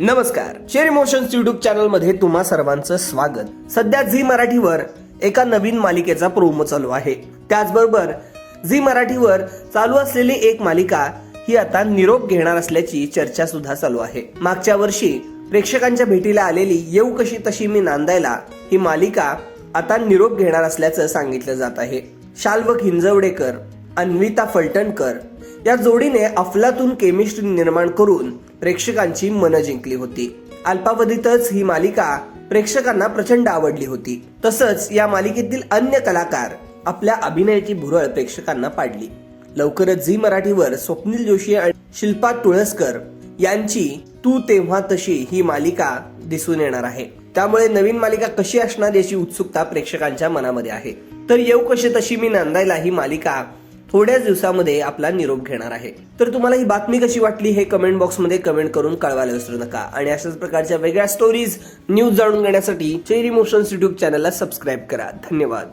नमस्कार. Share emotions YouTube चॅनलमध्ये तुम्हा सर्वांचं स्वागत. सध्या झी मराठीवर एका नवीन मालिकेचा प्रोमो चालू आहे. त्याचबरोबर झी मराठीवर चालू असलेली एक मालिका ही आता निरोप घेणार असल्याची चर्चा सुद्धा चालू आहे. मागच्या वर्षी प्रेक्षकांच्या भेटीला आलेली येऊ कशी तशी मी नांदायला ही मालिका आता निरोप घेणार असल्याचं सांगितलं जात आहे. शाल्वक हिंजवडेकर अन्विता फलटणकर या जोडीने अफलातून केमिस्ट्री निर्माण करून प्रेक्षकांची मनं जिंकली होती. अल्पावधीतच ही मालिका प्रेक्षकांना प्रचंड आवडली होती. तसंच या मालिकेतील अन्य कलाकार आपल्या अभिनयाची भुरळ प्रेक्षकांना पाडली. लवकरच झी मराठीवर स्वप्नील जोशी आणि शिल्पा तुळसकर यांची तू तेव्हा तशी ही मालिका दिसून येणार आहे. त्यामुळे नवीन मालिका कशी असणार याची उत्सुकता प्रेक्षकांच्या मनामध्ये आहे. तर येऊ कशी तशी मी नांदायला ही मालिका थोड्याच दिवसामध्ये आपला निरोप घेणार आहे. तर तुम्हाला ही बातमी कशी वाटली हे कमेंट बॉक्समध्ये कमेंट करून कळवायला विसरू नका. आणि अशाच प्रकारच्या वेगळ्या स्टोरीज न्यूज जाणून घेण्यासाठी चेरी मोशन्स युट्यूब चॅनलला सबस्क्राईब करा. धन्यवाद.